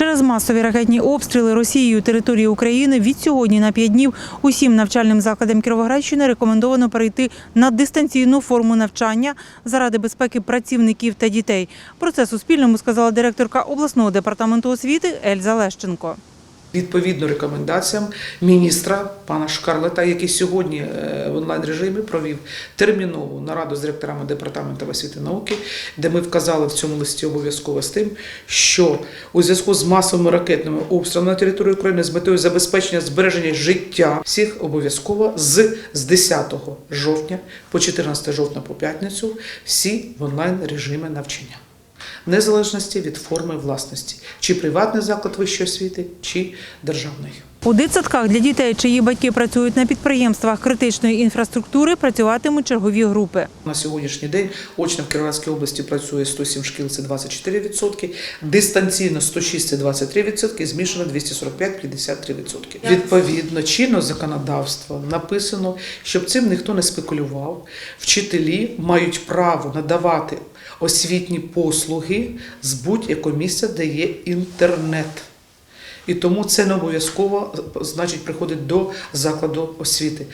Через масові ракетні обстріли Росією території України від сьогодні на 5 днів усім навчальним закладам Кіровоградщини рекомендовано перейти на дистанційну форму навчання заради безпеки працівників та дітей. Про це Суспільному сказала директорка обласного департаменту освіти Ельза Лещенко. Відповідно рекомендаціям міністра пана Шкарлета, який сьогодні е, в онлайн режимі провів термінову нараду з директорами департаменту освіти і науки, де ми вказали в цьому листі обов'язково з тим, що у зв'язку з масовими ракетними обстрілами на території України з метою забезпечення збереження життя всіх обов'язково з, з 10 жовтня по 14 жовтня по п'ятницю всі в онлайн режимі навчання незалежності від форми власності, чи приватний заклад вищої освіти, чи державний. У дитсадках для дітей, чиї батьки працюють на підприємствах критичної інфраструктури, працюватимуть чергові групи. На сьогоднішній день очно в Кіровоградській області працює 107 шкіл, це 24%, дистанційно 106 це 23%, і змішано 245 53%. Відповідно, чинно законодавство написано, щоб цим ніхто не спекулював. Вчителі мають право надавати освітні послуги з будь-якого місця, де є інтернет. І тому це не обов'язково значить приходить до закладу освіти.